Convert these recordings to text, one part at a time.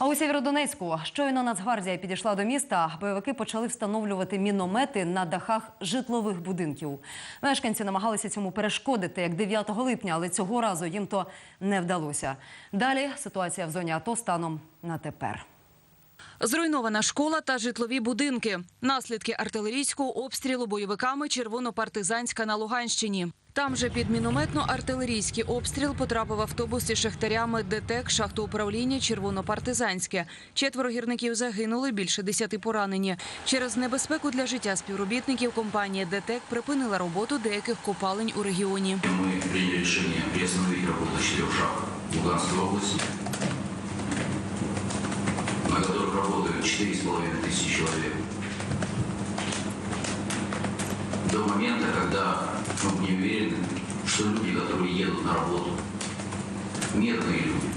А у Сєвєродонецьку щойно Нацгвардія підійшла до міста. Бойовики почали встановлювати міномети на дахах житлових будинків. Мешканці намагалися цьому перешкодити як 9 липня, але цього разу їм то не вдалося. Далі ситуація в зоні АТО станом на тепер. Зруйнована школа та житлові будинки. Наслідки артилерійського обстрілу бойовиками Червонопартизанська на Луганщині. Там же під мінометно-артилерійський обстріл потрапив автобус із шахтарями ДТЕК шахтоуправління Червонопартизанське. Четверо гірників загинули, більше десяти поранені. Через небезпеку для життя співробітників компанія ДТЕК припинила роботу деяких копалень у регіоні. Мы приняли решение приостановить работу четырех шахт области, на которых работают 4,5 тысячи человек. До момента, когда мы будем уверены, что люди, которые едут на работу, мирные люди,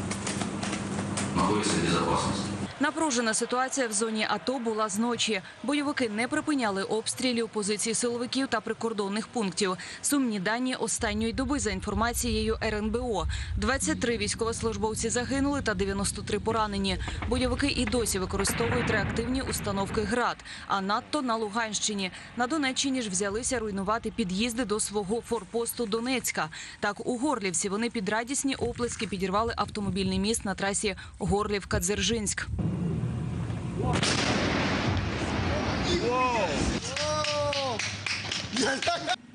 находятся в безопасности. Напружена ситуація в зоні АТО була зночі. Бойовики не припиняли обстрілів позицій силовиків та прикордонних пунктів. Сумні дані останньої доби за інформацією РНБО. 23 військовослужбовці загинули та 93 поранені. Бойовики і досі використовують реактивні установки ГРАД. А надто на Луганщині. На Донеччині ж взялися руйнувати під'їзди до свого форпосту Донецька. Так у Горлівці вони під радісні оплески підірвали автомобільний міст на трасі Горлівка-Дзержинськ. 와. 와. 야,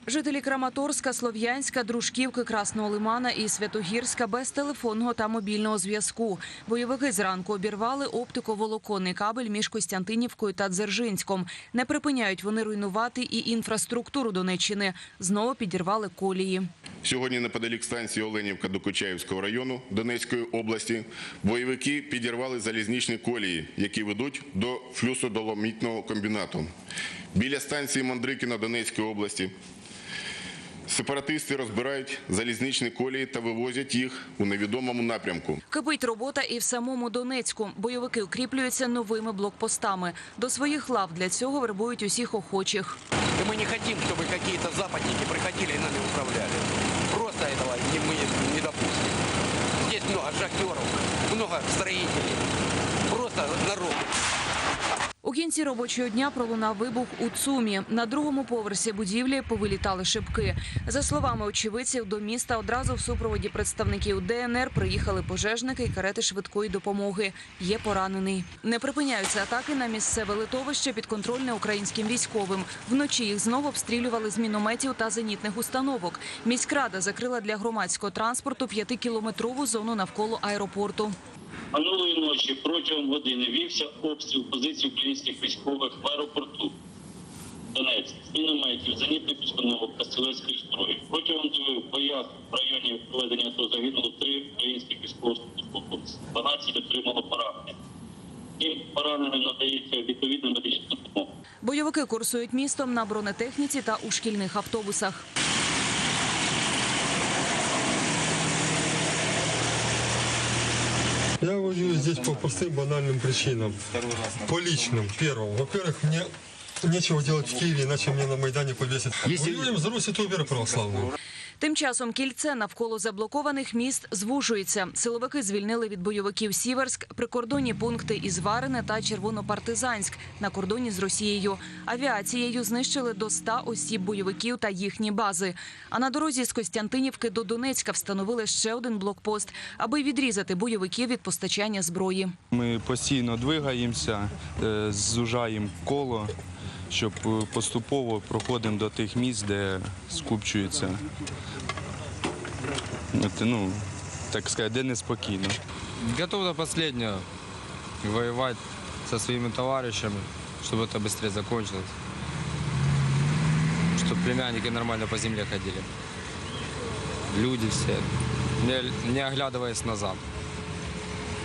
Жителі Краматорська, Слов'янська, Дружківки, Красного Лимана і Святогірська без телефонного та мобільного зв'язку. Бойовики зранку обірвали оптиковолоконний кабель між Костянтинівкою та Дзержинськом. Не припиняють вони руйнувати і інфраструктуру Донеччини. Знову підірвали колії. Сьогодні неподалік станції Оленівка Докучаївського району Донецької області бойовики підірвали залізничні колії, які ведуть до флюсодоломітного комбінату. Біля станції Мандрикіна Донецької області сепаратисти розбирають залізничні колії та вивозять їх у невідомому напрямку. Кипить робота і в самому Донецьку. Бойовики укріплюються новими блокпостами. До своїх лав для цього вербують усіх охочих. И мы не хотим, чтобы какие-то западники приходили и нами управляли. Просто этого не, мы не допустим. Здесь много шахтеров, много строителей. Кінці робочого дня пролунав вибух у ЦУМі. На другому поверсі будівлі повилітали шибки. За словами очевидців, до міста одразу в супроводі представників ДНР приїхали пожежники і карети швидкої допомоги. Є поранений. Не припиняються атаки на місцеве литовище підконтрольне українським військовим. Вночі їх знову обстрілювали з мінометів та зенітних установок. Міськрада закрила для громадського транспорту п'ятикілометрову зону навколо аеропорту. Минулої ночі протягом години вівся обстріл позицій українських військових в аеропорту Донецьк, з мінометів, зенітних установок та стрілецької зброї. Протягом в боях в районі проведення АТО загинуло три українських військовослужбовці. 12 отримало поранення. Їм пораненим надається відповідна медична допомога. Бойовики курсують містом на бронетехніці та у шкільних автобусах. Я воюю здесь по простым банальным причинам. По личным. Первым. Во-первых, мне нечего делать в Киеве, иначе мне на Майдане повесят. Воюем за Русь Святую Веру Православную. Тим часом кільце навколо заблокованих міст звужується. Силовики звільнили від бойовиків Сіверськ, прикордонні пункти із Варине та Червонопартизанськ на кордоні з Росією. Авіацією знищили до 100 осіб бойовиків та їхні бази. А на дорозі з Костянтинівки до Донецька встановили ще один блокпост, аби відрізати бойовиків від постачання зброї. Ми постійно двигаємося, е, зужаємо коло, щоб е, поступово проходимо до тих місць, де скупчуються. От, Ну, так сказати, де неспокійно. Готов до последнего воевать со своими товарищами, чтобы это быстрее закончилось. Чтобы племянники нормально по земле ходили. Люди все, не, не оглядываясь назад.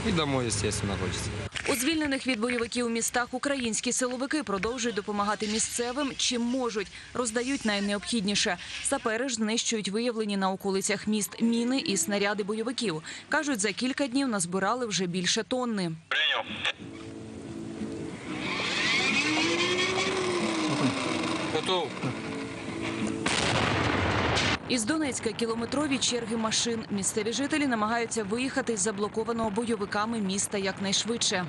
И домой, естественно, хочется. У звільнених від бойовиків містах українські силовики продовжують допомагати місцевим, чим можуть. Роздають найнеобхідніше. Сапери ж знищують виявлені на околицях міст міни і снаряди бойовиків. Кажуть, за кілька днів назбирали вже більше тонни. Готов. Із Донецька кілометрові черги машин. Місцеві жителі намагаються виїхати з заблокованого бойовиками міста якнайшвидше.